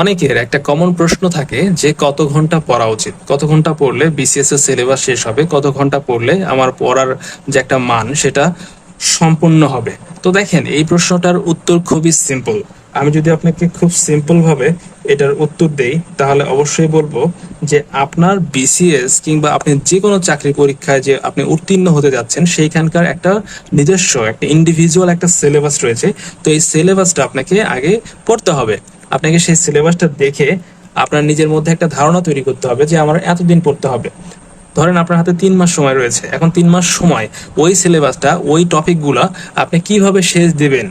অনেকের একটা কমন প্রশ্ন থাকে যে, কত ঘণ্টা পড়া উচিত? কত ঘণ্টা পড়লে বিসিএস এর সিলেবাস শেষ হবে? কত ঘণ্টা পড়লে আমার পড়ার যে একটা মান, সেটা সম্পূর্ণ হবে? তো দেখেন, এই প্রশ্নটার উত্তর খুবই সিম্পল আমি যদি আপনাকে খুব সিম্পল ভাবে এটার উত্তর দেই, তাহলে অবশ্যই বলব যে, আপনার বিসিএস কিংবা আপনি যে কোনো চাকরি পরীক্ষায় যে আপনি উত্তীর্ণ হতে যাচ্ছেন, সেইখানকার একটা নিজস্ব, একটা ইন্ডিভিজুয়াল একটা সিলেবাস রয়েছে। তো এই সিলেবাসটা আপনাকে আগে পড়তে হবে। আপনাকে সেই সিলেবাসটা দেখে আপনার নিজের মধ্যে একটা ধারণা তৈরি করতে হবে যে আমার এতদিন পড়তে হবে। ধরেন আপনার হাতে তিন মাস সময় রয়েছে। এখন তিন মাস সময়, ওই সিলেবাসটা ওই টপিকগুলা আপনি কীভাবে শেষ দিবেন?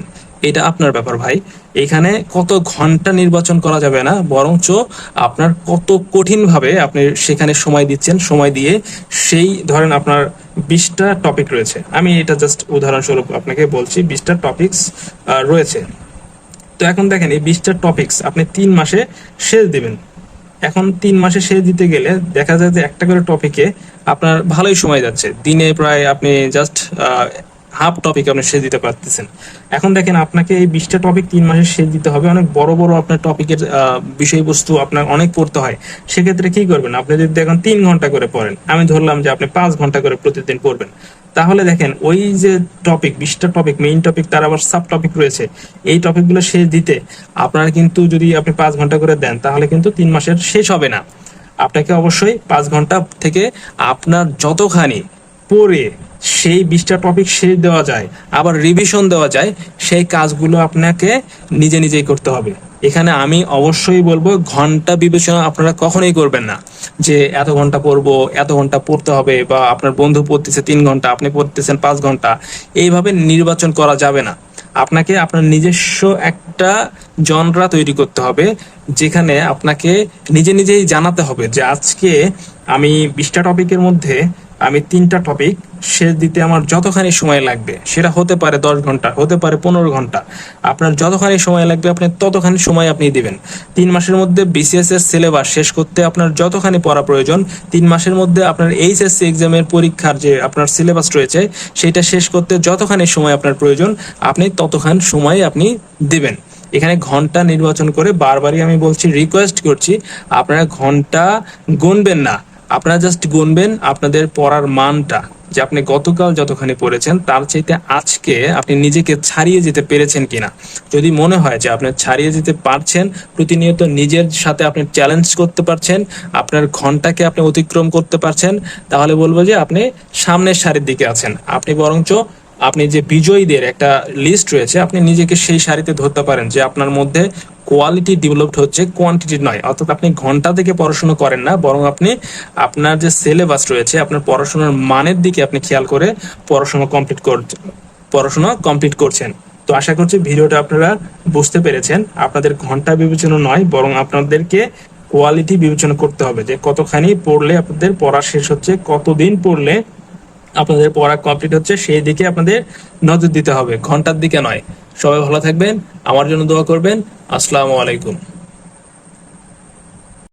এটা আপনার ব্যাপার ভাই। এখানে কত ঘণ্টা নির্বাচন করা যাবে না, বরঞ্চ আপনার কত কঠিনভাবে আপনি সেখানে সময় দিচ্ছেন, সময় দিয়ে সেই ধরেন আপনার বিশটা টপিক রয়েছে। আমি এটা জাস্ট উদাহরণস্বরূপ আপনাকে বলছি, বিশটা টপিকস রয়েছে। তো এখন দেখেন এই বিশটা টপিকস আপনি তিন মাসে শেষ দিবেন। এখন তিন মাসে শেষ দিতে গেলে দেখা যায় যে একটা করে টপিকে আপনার ভালোই সময় যাচ্ছে। দিনে প্রায় আপনি জাস্ট হাফ টপিক আপনি শেষ দিতে পারতেছেন। এখন দেখেন আপনাকে এই বিশটা টপিক তিন মাসে শেষ দিতে হবে। অনেক বড় বড় আপনার টপিকের বিষয়বস্তু আপনার অনেক পড়তে হয়। সেক্ষেত্রে কি করবেন? আপনি যদি দেখেন তিন ঘণ্টা করে পড়েন, আমি ধরলাম যে আপনি পাঁচ ঘণ্টা করে প্রতিদিন পড়বেন। তাহলে দেখেন, ওই যে টপিক বিশটা টপিক মেইন টপিক তার আবার সাব টপিক রয়েছে। এই টপিকগুলো শেষ দিতে, আপনার কিন্তু যদি আপনি পাঁচ ঘণ্টা করে দেন, তাহলে কিন্তু তিন মাসের শেষ হবে না। আপনাকে অবশ্যই পাঁচ ঘণ্টা থেকে আপনার যতখানি পড়ে সেই বিশটা টপিক শেষ দেওয়া যায়, আবার রিভিশন দেওয়া যায়, সেই কাজগুলো আপনাকে নিজে নিজেই করতে হবে। এখানে আমি অবশ্যই বলব, ঘণ্টা বিবেচনা আপনারা কখনোই করবেন না। যে এত ঘণ্টা পড়ব, এত ঘণ্টা পড়তে হবে, বা আপনার বন্ধু পড়তেছে তিন ঘণ্টা, আপনি পড়তেছেন পাঁচ ঘণ্টা, এইভাবে নির্বাচন করা যাবে না। আপনাকে আপনার নিজস্ব একটা জনরা তৈরি করতে হবে, যেখানে আপনাকে নিজে নিজেই জানাতে হবে যে আজকে আমি বিশটা টপিকের মধ্যে আমি তিনটা টপিক শেষ দিতে আমার যতখানি সময় লাগবে, সেটা হতে পারে দশ ঘণ্টা, হতে পারে পনেরো ঘণ্টা। আপনার যতখানি সময় লাগবে, আপনি ততখানি সময় আপনি দিবেন। তিন মাসের মধ্যে বিসিএস এর সিলেবাস শেষ করতে আপনার যতখানি পড়া প্রয়োজন, তিন মাসের মধ্যে আপনার এইচএসসি এক্সামের পরীক্ষার যে আপনার সিলেবাস রয়েছে, সেটা শেষ করতে যতখানি সময় আপনার প্রয়োজন, আপনি ততখানি সময় আপনি দিবেন। এখানে ঘণ্টা নির্বাচন করে বারবারই আমি বলছি রিকোয়েস্ট করছি, আপনারা ঘণ্টা গুনবেন না। আপনারা জাস্ট গুনবেন আপনাদের পড়ার মানটা, যে আপনি গতকাল যতখানি পড়েছেন, তার চাইতে আজকে আপনি নিজেকে ছাড়িয়ে যেতে পেরেছেন কিনা। যদি মনে হয় যে আপনি ছাড়িয়ে যেতে পারছেন, প্রতিনিয়ত নিজের সাথে আপনি চ্যালেঞ্জ করতে পারছেন, আপনার ঘন্টাকে আপনি অতিক্রম করতে পারছেন, তাহলে বলব যে আপনি সামনের সারির দিকে আছেন। আপনি বরঞ্চ আপনি যে বিজয়ীদের একটা লিস্ট রয়েছে, আপনি নিজেকে সেই সারিতে ধরতে পারেন যে আপনার মধ্যে কোয়ালিটি ডেভেলপড হচ্ছে কোয়ান্টিটি নয়। অর্থাৎ আপনি ঘণ্টা থেকে পড়াশোনা করেন না, বরং আপনি আপনার যে সিলেবাস রয়েছে, আপনার পড়াশোনার মানের দিকে আপনি খেয়াল করে পড়াশোনা কমপ্লিট কর, পড়াশোনা কমপ্লিট করছেন। তো আশা করছি ভিডিওটা আপনারা বুঝতে পেরেছেন। আপনাদের ঘণ্টা বিবেচনা নয়, বরং আপনাদেরকে কোয়ালিটি বিবেচনা করতে হবে যে কতখানি পড়লে আপনাদের পড়া শেষ হচ্ছে, কতদিন পড়লে আপনাদের পড়া কমপ্লিট হচ্ছে, সেই দিকে আপনাদের নজর দিতে হবে। ঘণ্টার দিকে নয়। সবাই ভালো থাকবেন, আমার জন্য দোয়া করবেন। আসসালামু আলাইকুম।